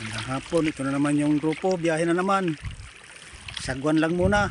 Magandang hapon, ito na naman yung grupo, biyahe na naman. Sagwan lang muna.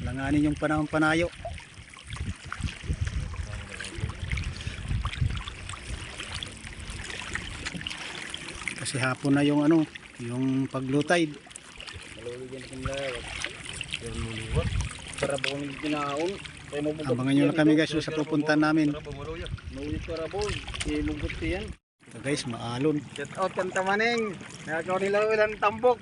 Langanin yung panahon panayo. Kasi hapon na yung ano, yung paglutay. Maluligyan kong lawat. Yung muliwat. Para ba? Kaya mabugot Abangan nyo na kami guys sa pupuntan namin. Maulit para bo. Imugot yan. Ito guys, maalon. Shout out kan tamaning. Nagaw nila ilang tambok.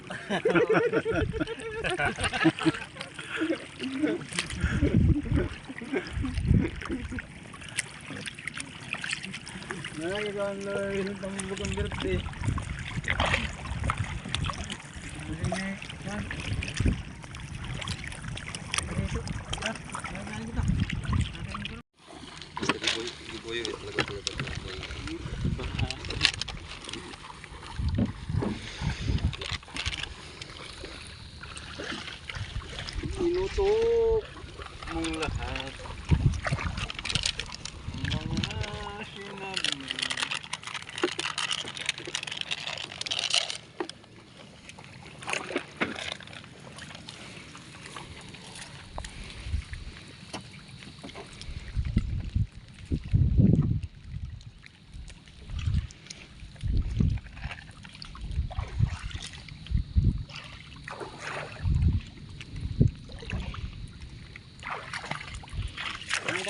Nagaw nila ilang tambok ang birthday. Inutok mong lahat. Mga sinabi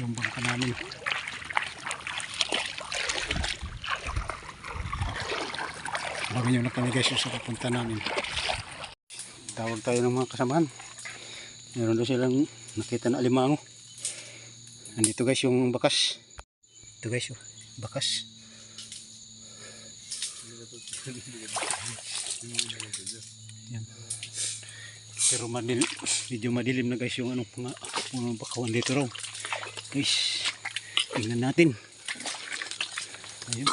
yung bangka namin. Abangan nyo na kami guys sa pupunta namin. Tawag tayo ng mga kasamahan. Meron doon silang nakita na alimango. Nandito guys yung bakas. Ito guys yung bakas. Yan. Pero madil, medyo madilim na guys yung anong mga mga bakawan dito raw. Guys, tingnan natin. Ayun.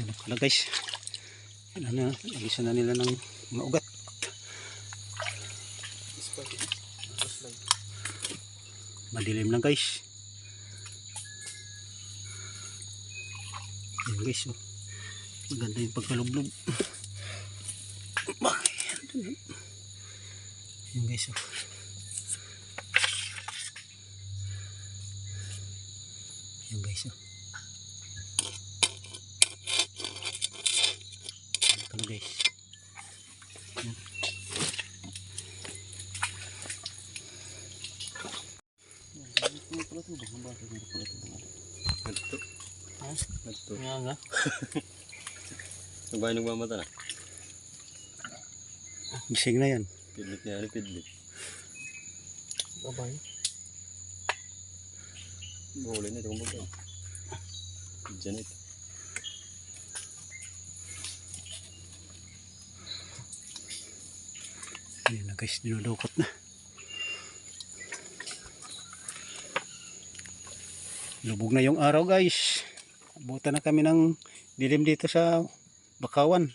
Na pala guys. Yan na, alisan na nila ng mga ugat. Madilim na guys. Yan guys oh. Maganda yung pagkalublob. Yan guys oh. Yan guys oh. Ito guys. Yan. Nagto. Ha? Nagto. Nga nga. Nagbahay nagmamata na. Gising na yan. Pidlit niya, pidlit. Babay. Bahuli na ito kung baga. Diyan ito. Yan na guys, dinudukot na. Lubog na yung araw guys. Abutan na kami ng dilim dito sa Bakawan.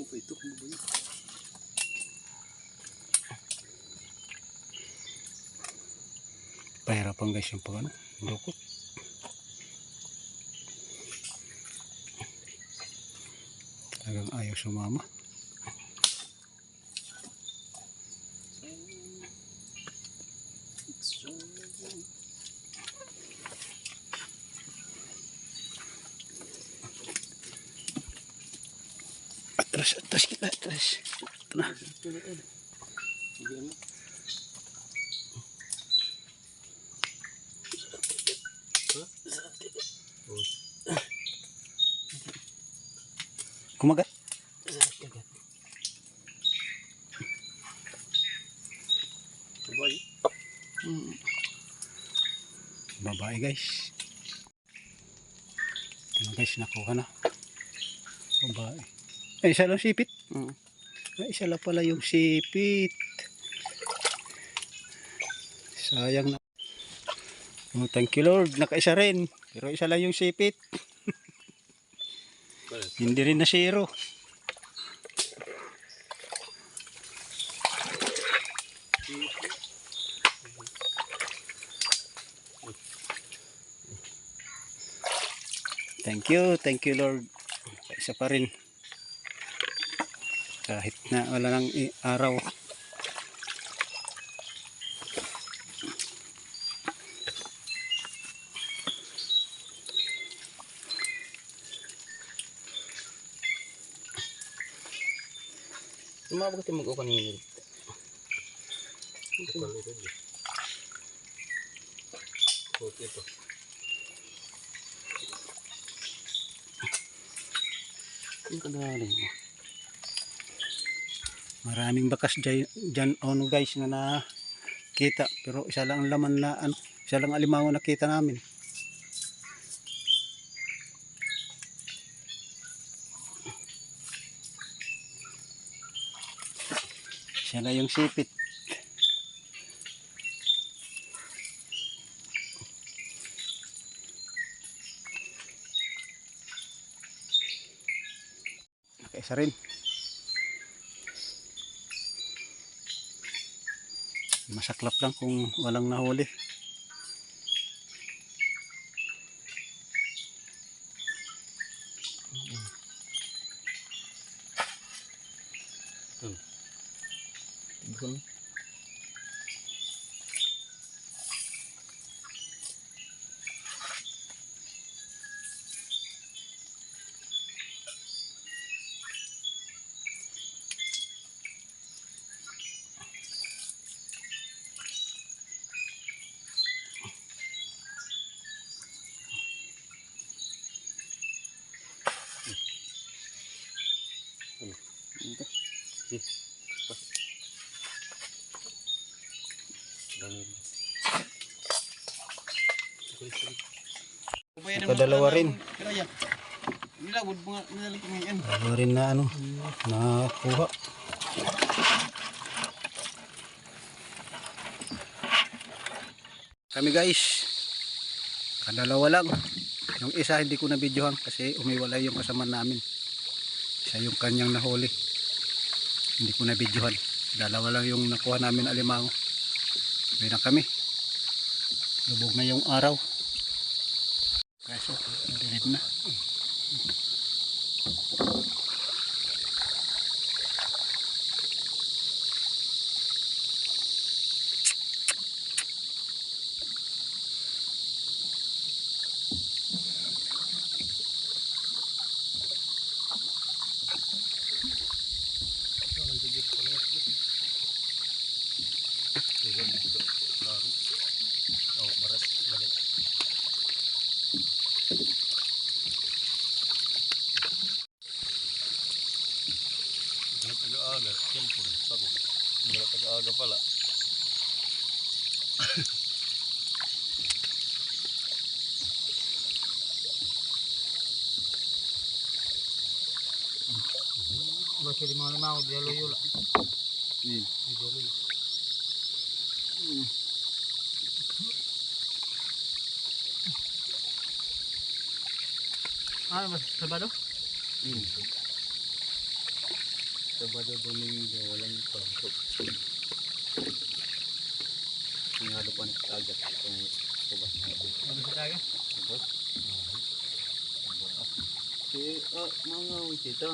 Ano pa ito? Ano ba yun? Pahirapan guys yung pag ano, dukot. Talagang ayaw sumama. Atras, atras kita, atras. Ito na. Babae guys. Ano guys, nakuha na. Babae. Ay, isa lang sipit. Mm. Ay, isa lang pala yung sipit. Sayang na. Oh, thank you Lord. Nakaisa rin. Pero isa lang yung sipit. Hindi rin na zero. Thank you, thank you Lord. Isa pa rin. Kahit na wala nang araw. Sumabot ka mag-o kanina. Ito. Ang kagaling. Maraming bakas dyan, ono guys na nakita. Pero isa lang ang laman na, ano, isa lang alimango nakita namin. Siya na yung sipit. Nakaisa rin. Masaklap lang kung walang nahuli. Ibon. Ito. Nilalag mo yan. Dalawa rin na ano, nakuha. Kami guys, kadalawa lang. Yung isa hindi ko na videohan kasi umiwalay yung kasama namin. Siya yung kanyang nahuli. Hindi ko na videohan. Dalawa lang yung nakuha namin alimango. Uwi na kami. Lubog na yung araw. Kaso, dilim na. Taga-aga. Cellphone. Sabi. Hindi taga-aga pala. Basta di mga limango, biyalo yula. Yun. Biyalo yula. Ano ba? Sabado? Yun. Sabado Domingo. Walang pasok. Ang hado pa nagkagat. Kung subas na ito. Ano sa tayo? Subas? Si, ah, mga wisita.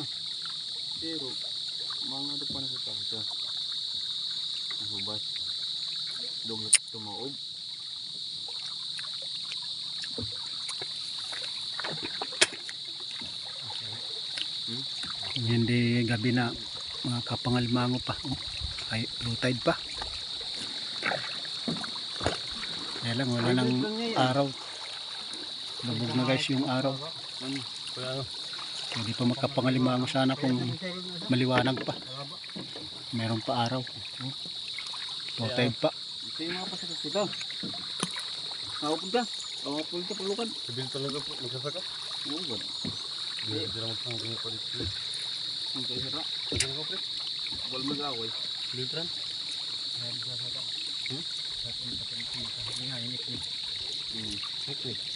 Pero, mga hado pa nagkagat. Subas. Dogat tumaob. Hindi gabi na mga kapangalimango pa. Oh, ay, low tide pa. Kaya lang wala nang araw. Lubog na guys yung araw. Ano? Ano? Hindi pa makapangalimango sana kung maliwanag pa. Meron pa araw. No time pa. Ito yung mga pasakas dito. Nakapunta. Nakapunta palukan. Sabihin talaga po, magsasaka. Oo, gano'n. Hindi sila magpanggang pa dito. Ang kayo sira. Sabihin ko, pre. Bal mag-away. Lutran. Hmm.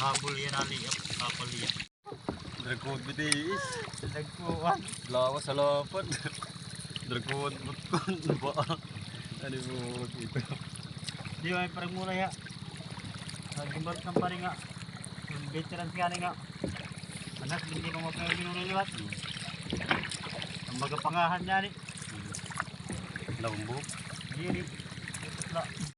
Habol yan, aliyap. Kapal yan. Dragod bitiis. Nagpuwan. Lawas sa lapad. Dragod butkon. Ba? Ano mo dito? Di ba, parang muna ya. Nagimbat ng pari nga. Yung veterans nga. Anak, hindi mo mapayag binuniliwat. Ang magapangahan niya ni. Hindi, hindi.